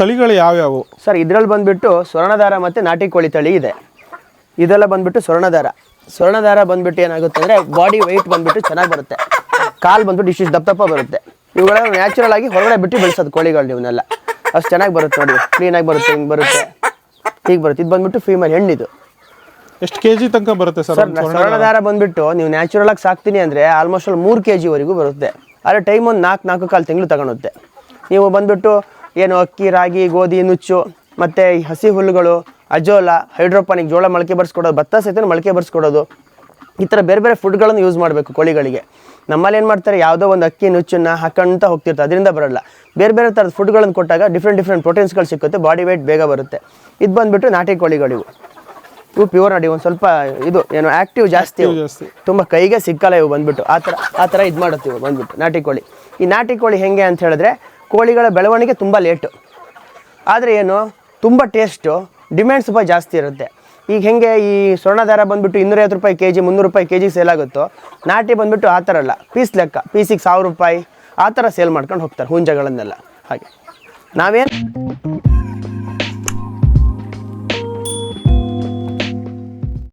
ತಳಿಗಳು ಯಾವ್ಯಾವು? ಸರ್ ಇದ್ರಲ್ಲಿ ಬಂದ್ಬಿಟ್ಟು ಸ್ವರ್ಣದಾರ ಮತ್ತು ನಾಟಿ ಕೋಳಿ ತಳಿ ಇದೆ. ಇದೆಲ್ಲ ಬಂದ್ಬಿಟ್ಟು ಸ್ವರ್ಣದಾರ. ಸ್ವರ್ಣದಾರ ಬಂದ್ಬಿಟ್ಟು ಏನಾಗುತ್ತೆ ಅಂದರೆ ಬಾಡಿ ವೆಯ್ಟ್ ಬಂದ್ಬಿಟ್ಟು ಚೆನ್ನಾಗಿ ಬರುತ್ತೆ. ಕಾಲು ಬಂದ್ಬಿಟ್ಟು ಇಷ್ಟಿಷ್ಟು ದಪ್ಪ ದಪ್ಪ ಬರುತ್ತೆ. ಇವುಗಳೆಲ್ಲ ನ್ಯಾಚುರಲ್ ಆಗಿ ಹೊರಗಡೆ ಬಿಟ್ಟು ಬೆಳೆಸೋದು ಕೋಳಿಗಳು ಇವನ್ನೆಲ್ಲ ಅಷ್ಟು ಚೆನ್ನಾಗಿ ಬರುತ್ತೆ ನೋಡಿ ಕ್ಲೀನಾಗಿ ಬರುತ್ತೆ ಹಿಂಗೆ ಬರುತ್ತೆ. ಹೀಗೆ ಬರುತ್ತೆ. ಇದು ಬಂದ್ಬಿಟ್ಟು ಫೀಮೇಲ್ ಹೆಣ್ಣಿದು. ಎಷ್ಟು ಕೆ ಜಿ ತನಕ ಬರುತ್ತೆ ಸರ್ ಸರ್ ಸ್ವರ್ಣದಾರ? ಬಂದ್ಬಿಟ್ಟು ನೀವು ನ್ಯಾಚುರಲ್ ಆಗಿ ಸಾಕ್ತೀನಿ ಅಂದರೆ ಆಲ್ಮೋಸ್ಟ್ ಅಲ್ಲಿ ಮೂರು ಕೆ ಜಿವರೆಗೂ ಬರುತ್ತೆ. ಆದರೆ ಟೈಮ್ ಒಂದು ನಾಲ್ಕು ನಾಲ್ಕು ಕಾಲು ತಿಂಗಳು ತಗೊಳುತ್ತೆ. ನೀವು ಬಂದ್ಬಿಟ್ಟು ಏನು ಅಕ್ಕಿ ರಾಗಿ ಗೋಧಿ ನುಚ್ಚು ಮತ್ತು ಈ ಹಸಿ ಹುಲ್ಲುಗಳು ಅಜೋಲ ಹೈಡ್ರೋಪಾನಿಕ್ ಜೋಳ ಮೊಳಕೆ ಬರ್ಸ್ಕೊಡೋದು ಭತ್ತ ಸಹಿತ ಮೊಳಕೆ ಬರ್ಸ್ಕೊಡೋದು. ಈ ಥರ ಬೇರೆ ಬೇರೆ ಫುಡ್ಗಳನ್ನು ಯೂಸ್ ಮಾಡಬೇಕು ಕೋಳಿಗಳಿಗೆ. ನಮ್ಮಲ್ಲಿ ಏನು ಮಾಡ್ತಾರೆ ಯಾವುದೋ ಒಂದು ಅಕ್ಕಿ ನುಚ್ಚನ್ನು ಹಾಕೊಂತ ಹೋಗ್ತಿರ್ತಾರೆ ಅದರಿಂದ ಬರಲ್ಲ. ಬೇರೆ ಬೇರೆ ಥರದ ಫುಡ್ಗಳನ್ನು ಕೊಟ್ಟಾಗ ಡಿಫ್ರೆಂಟ್ ಡಿಫ್ರೆಂಟ್ ಪ್ರೋಟೀನ್ಸ್ಗಳು ಸಿಕ್ಕುತ್ತೆ ಬಾಡಿ ವೇಟ್ ಬೇಗ ಬರುತ್ತೆ. ಇದು ಬಂದುಬಿಟ್ಟು ನಾಟಿ ಕೋಳಿಗಳಿವು. ಇವು ಪ್ಯೂರ್ ನೋಡಿ ಒಂದು ಸ್ವಲ್ಪ ಇದು ಏನು ಆ್ಯಕ್ಟಿವ್. ಜಾಸ್ತಿ. ತುಂಬ ಕೈಗೆ ಸಿಕ್ಕಲ್ಲ ಇವು ಬಂದ್ಬಿಟ್ಟು. ಆ ಥರ ಆ ಥರ ಇದು ಮಾಡುತ್ತೆ ಇವು ಬಂದ್ಬಿಟ್ಟು ನಾಟಿ ಕೋಳಿ. ಈ ನಾಟಿ ಕೋಳಿ ಹೆಂಗೆ ಅಂತ ಹೇಳಿದ್ರೆ ಕೋಳಿಗಳ ಬೆಳವಣಿಗೆ ತುಂಬ ಲೇಟು ಆದರೆ ಏನು, ತುಂಬ ಟೇಸ್ಟು ಡಿಮ್ಯಾಂಡ್ ಸ್ವಲ್ಪ ಜಾಸ್ತಿ ಇರುತ್ತೆ. ಈಗ ಹೆಂಗೆ ಈ ಸ್ವರ್ಣದಾರ ಬಂದ್ಬಿಟ್ಟು ಇನ್ನೂರೈವತ್ತು ರೂಪಾಯಿ ಕೆ ಜಿ ಮುನ್ನೂರು ರೂಪಾಯಿ ಕೆ ಜಿ ಸೇಲ್ ಆಗುತ್ತೋ, ನಾಟಿ ಬಂದ್ಬಿಟ್ಟು ಆ ಥರ ಅಲ್ಲ. ಪೀಸ್ ಲೆಕ್ಕ ಪೀಸಿಗೆ ಸಾವಿರ ರೂಪಾಯಿ, ಆ ಥರ ಸೇಲ್ ಮಾಡ್ಕೊಂಡು ಹೋಗ್ತಾರೆ ಹುಂಜಗಳನ್ನೆಲ್ಲ. ಹಾಗೆ. ನಾವೇನು?